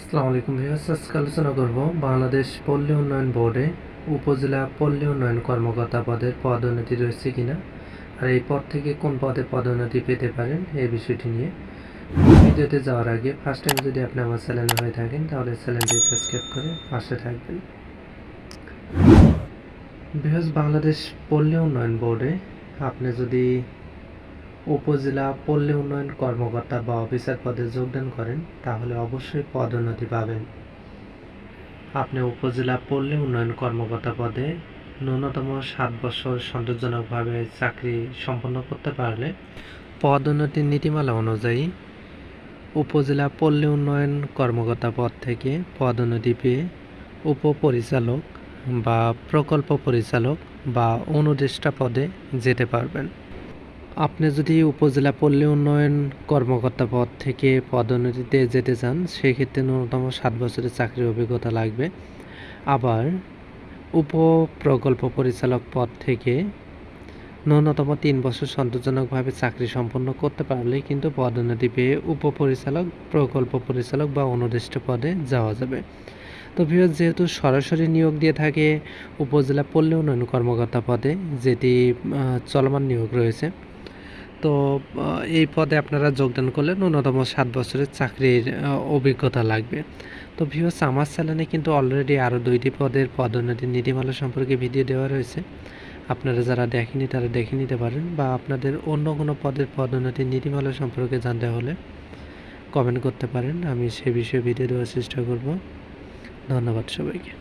আসসালামু আলাইকুম আজকে আলোচনা করব বাংলাদেশ পল্লী উন্নয়ন বোর্ডে উপজেলা পল্লী উন্নয়ন কর্মকর্তা পদের পদোন্নতি রয়েছে কিনা, আর এই পদ থেকে কোন পদে পদোন্নতি পেতে পারেন এই বিষয়টি নিয়ে। ভিডিওতে যাওয়ার আগে ফার্স্ট টাইম যদি আপনি আমার চ্যানেলে হয়ে থাকেন, তাহলে চ্যানেলটি সাবস্ক্রাইব করে পাশে থাকবেন। ভিউয়ার্স, বাংলাদেশ পল্লী উন্নয়ন বোর্ডে আপনি যদি উপজেলা পল্লী উন্নয়ন কর্মকর্তা বা অফিসার পদে যোগদান করেন, তাহলে অবশ্যই পদোন্নতি পাবেন। আপনি উপজেলা পল্লী উন্নয়ন কর্মকর্তা পদে ন্যূনতম সাত বছর সন্তোষজনকভাবে চাকরি সম্পন্ন করতে পারলে পদোন্নতির নীতিমালা অনুযায়ী উপজেলা পল্লী উন্নয়ন কর্মকর্তা পদ থেকে পদোন্নতি পেয়ে উপপরিচালক বা প্রকল্প পরিচালক বা অনুদেষ্টা পদে যেতে পারবেন। আপনি যদি উপজেলা পল্লী উন্নয়ন কর্মকর্তা পদ থেকে পদোন্নতিতে যেতে চান, সেক্ষেত্রে ন্যূনতম সাত বছরের চাকরির অভিজ্ঞতা লাগবে। আবার উপ প্রকল্প পরিচালক পদ থেকে ন্যূনতম তিন বছর সন্তোষজনকভাবে চাকরি সম্পন্ন করতে পারলে কিন্তু পদোন্নতি পেয়ে উপপরিচালক, প্রকল্প পরিচালক বা অনুদিষ্ট পদে যাওয়া যাবে। তো ভিউয়ার যেহেতু সরাসরি নিয়োগ দিয়ে থাকে, উপজেলা পল্লী উন্নয়ন কর্মকর্তা পদে যেটি চলমান নিয়োগ রয়েছে তো এই পদে আপনারা যোগদান করলে ন্যূনতম সাত বছরের চাকরির অভিজ্ঞতা লাগবে। তো ভিউয়ার্স আমার চ্যানেলে কিন্তু অলরেডি আরও দুইটি পদের পদোন্নতির নীতিমালা সম্পর্কে ভিডিও দেওয়া রয়েছে। আপনারা যারা দেখেনি তারা দেখে নিতে পারেন বা আপনাদের অন্য কোনো পদের পদোন্নতির নীতিমালা সম্পর্কে জানতে হলে কমেন্ট করতে পারেন। আমি সে বিষয়ে ভিডিও দেওয়ার চেষ্টা করব। ধন্যবাদ সবাইকে।